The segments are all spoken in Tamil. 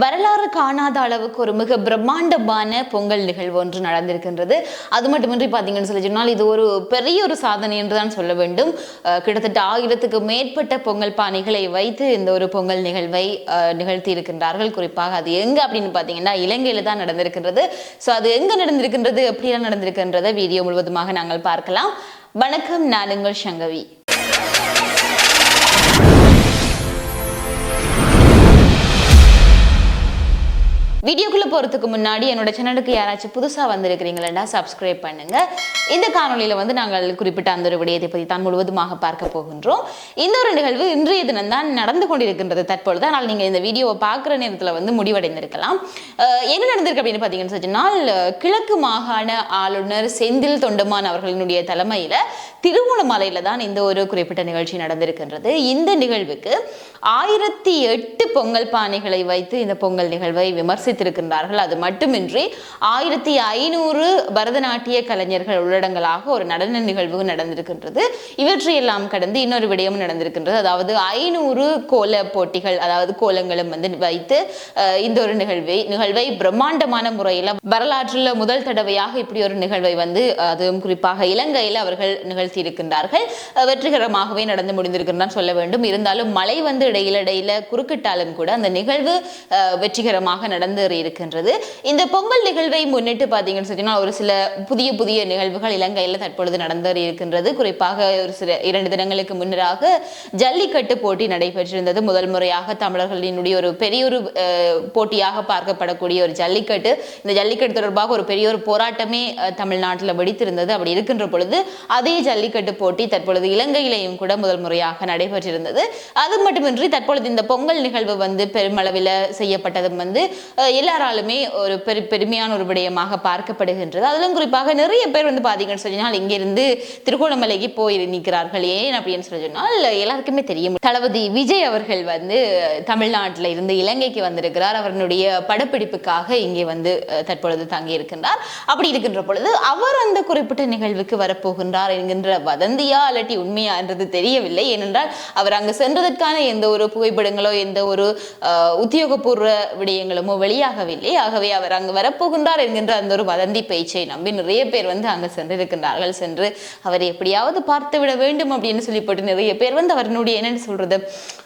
வரலாறு காணாத அளவுக்கு ஒரு மிக பிரம்மாண்டமான பொங்கல் நிகழ்வு ஒன்று நடந்திருக்கின்றது. அது மட்டுமின்றி பார்த்தீங்கன்னு சொல்லி சொன்னால் இது ஒரு பெரிய ஒரு சாதனை என்று தான் சொல்ல வேண்டும். கிட்டத்தட்ட ஆயிரத்துக்கு மேற்பட்ட பொங்கல் பானைகளை வைத்து இந்த ஒரு பொங்கல் நிகழ்வை நிகழ்த்தி இருக்கின்றார்கள். குறிப்பாக அது எங்கே அப்படின்னு பார்த்தீங்கன்னா இலங்கையில் தான் நடந்திருக்கின்றது. ஸோ அது எங்கே நடந்திருக்கின்றது எப்படியெல்லாம் நடந்திருக்கின்றதை வீடியோ முழுவதுமாக நாங்கள் பார்க்கலாம். வணக்கம் நான் உங்கள் சங்கவி. போகிறதுக்கு முன்னாடி என்னோட சேனலுக்கு யாராச்சும் புதுசாக வந்திருக்கிறீங்களா சப்ஸ்கிரைப் பண்ணுங்க. இந்த காணொலியில் வந்து நாங்கள் குறிப்பிட்ட அந்த ஒரு விடயத்தை பற்றி தான் முழுவதுமாக பார்க்க போகின்றோம். இந்த ஒரு நிகழ்வு இன்றைய தினம் தான் நடந்து கொண்டிருக்கின்றது தற்பொழுது. ஆனால் நீங்கள் இந்த வீடியோவை பார்க்குற நேரத்தில் வந்து முடிவடைந்திருக்கலாம். என்ன நடந்திருக்கு அப்படின்னு பார்த்தீங்கன்னு சொன்னால் கிழக்கு மாகாண ஆளுநர் செந்தில் தொண்டமான் அவர்களினுடைய தலைமையில் திருவோணமலையில தான் இந்த ஒரு குறிப்பிட்ட நிகழ்ச்சி நடந்திருக்கின்றது. இந்த நிகழ்வுக்கு ஆயிரத்தி எட்டு பொங்கல் பானைகளை வைத்து இந்த பொங்கல் நிகழ்வை விமர்சித்திருக்கின்றார் விமர்சித்திருக்கின்றார்கள் அது மட்டுமின்றி ஆயிரத்தி ஐநூறு பரதநாட்டிய கலைஞர்கள் உள்ளடங்களாக ஒரு நடன நிகழ்வு நடந்திருக்கின்றது. இவற்றையெல்லாம் கடந்து இன்னொரு விடயமும் நடந்திருக்கின்றது. அதாவது ஐநூறு கோல போட்டிகள் அதாவது கோலங்களும் வந்து வைத்து இந்த ஒரு நிகழ்வை நிகழ்வை பிரம்மாண்டமான முறையில் வரலாற்றில் முதல் தடவையாக இப்படி ஒரு நிகழ்வை வந்து அதுவும் குறிப்பாக இலங்கையில் அவர்கள் நிகழ்த்தி இருக்கின்றார்கள் வெற்றிகரமாகவே நடந்து முடிந்திருக்கின்றான் சொல்ல வேண்டும். இருந்தாலும் மழை வந்து இடையில இடையில குறுக்கிட்டாலும் கூட அந்த நிகழ்வு வெற்றிகரமாக நடந்து இருக்கின்றது இந்த பொங்கல் நிகழ்வை முன்னிட்டு பார்த்தீங்கன்னு சொன்னீங்கன்னா ஒரு சில புதிய புதிய நிகழ்வுகள் இலங்கையில் தற்பொழுது நடந்து இருக்கின்றது குறிப்பாக ஒரு சில இரண்டு தினங்களுக்கு முன்னராக ஜல்லிக்கட்டு போட்டி நடைபெற்றிருந்தது. முதல் முறையாக தமிழர்களினுடைய ஒரு பெரிய ஒரு போட்டியாக பார்க்கப்படக்கூடிய ஒரு ஜல்லிக்கட்டு. இந்த ஜல்லிக்கட்டு தொடர்பாக ஒரு பெரிய ஒரு போராட்டமே தமிழ்நாட்டில் வெடித்திருந்தது. அப்படி இருக்கின்ற பொழுது அதே ஜல்லிக்கட்டு போட்டி தற்பொழுது இலங்கையிலேயும் கூட முதல் முறையாக நடைபெற்றிருந்தது. அது மட்டுமின்றி தற்பொழுது இந்த பொங்கல் நிகழ்வு வந்து பெருமளவில் செய்யப்பட்டதும் வந்து எல்லாராலும் எல்லாராலுமே ஒரு பெரு பெருமையான ஒரு விடயமாக பார்க்கப்படுகின்றது. அதிலும் குறிப்பாக நிறைய பேர் வந்து பார்த்தீங்கன்னு சொன்னால் இங்கிருந்து திருகோணமலைக்கு போய் நிற்கிறார்கள். ஏன் அப்படின்னு சொல்லி சொன்னால் எல்லாருக்குமே தெரியும். தளபதி விஜய் அவர்கள் வந்து தமிழ்நாட்டில் இருந்து இலங்கைக்கு வந்திருக்கிறார். அவருடைய படப்பிடிப்புக்காக இங்கே வந்து தற்பொழுது தங்கி இருக்கின்றார் அப்படி இருக்கின்ற பொழுது அவர் அந்த குறிப்பிட்ட நிகழ்வுக்கு வரப்போகின்றார் என்கின்ற வதந்தியா அல்லாட்டி உண்மையா என்றது தெரியவில்லை. ஏனென்றால் அவர் அங்கு சென்றதற்கான எந்த ஒரு புகைப்படங்களோ எந்த ஒரு உத்தியோகபூர்வ விடயங்களுமோ வெளியாகவில்லை. ஆகவே அவர் அங்கு வரப்போகின்றார் என்கின்ற அந்த ஒரு வதந்தி பேச்சை நம்பி நிறைய பேர் வந்து அங்கு சென்றிருக்கின்றார்கள் சென்று அவரை எப்படியாவது பார்த்து விட வேண்டும் அப்படின்னு சொல்லி போட்டு நிறைய பேர் வந்து அவருடைய என்னன்னு சொல்றது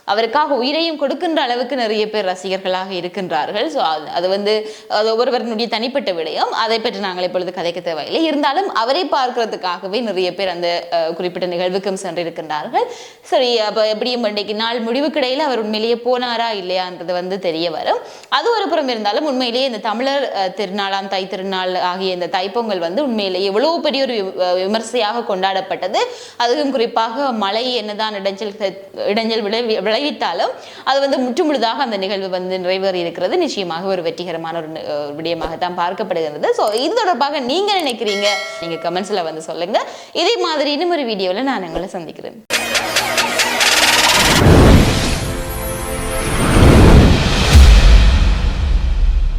அவருக்காக உயிரையும் கொடுக்கின்ற அளவுக்கு நிறைய பேர் ரசிகர்களாக இருக்கின்றார்கள். ஸோ அது வந்து அது ஒவ்வொருவருடைய தனிப்பட்ட விடயம். அதை பற்றி நாங்கள் இப்பொழுது கதைக்க தேவையில்லை. இருந்தாலும் அவரை பார்க்கறதுக்காகவே நிறைய பேர் அந்த குறிப்பிட்ட நிகழ்வுக்கும் சென்றிருக்கின்றார்கள். சரி அப்போ எப்படியும் இன்றைக்கு நாள் முடிவுக்கிடையில் அவர் உண்மையிலேயே போனாரா இல்லையான்றது வந்து தெரிய வரும். அது ஒரு புறம் இருந்தாலும் உண்மையிலேயே இந்த தமிழர் திருநாளாம் தை திருநாள் ஆகிய இந்த தைப்பொங்கல் வந்து உண்மையிலேயே எவ்வளவு பெரிய ஒரு வி- விமர்சையாக கொண்டாடப்பட்டது. அதுவும் குறிப்பாக மழை என்னதான் இடைஞ்சல் இடைஞ்சல் விளை விளைவித்தாலும் அது வந்து முற்றுமுழுதாக அந்த நிகழ்வு வந்து நிறைவேறி இருக்கிறது நிச்சயமாக ஒரு வெற்றிகரமான ஒரு விடயமாக தான் பார்க்கப்படுகிறது. ஸோ இது தொடர்பாக நீங்க நினைக்கிறீங்க? நீங்க கமெண்ட்ஸ்ல வந்து சொல்லுங்க. இதே மாதிரி இன்னும் ஒரு வீடியோவில் நான் உங்களை சந்திக்கிறேன்.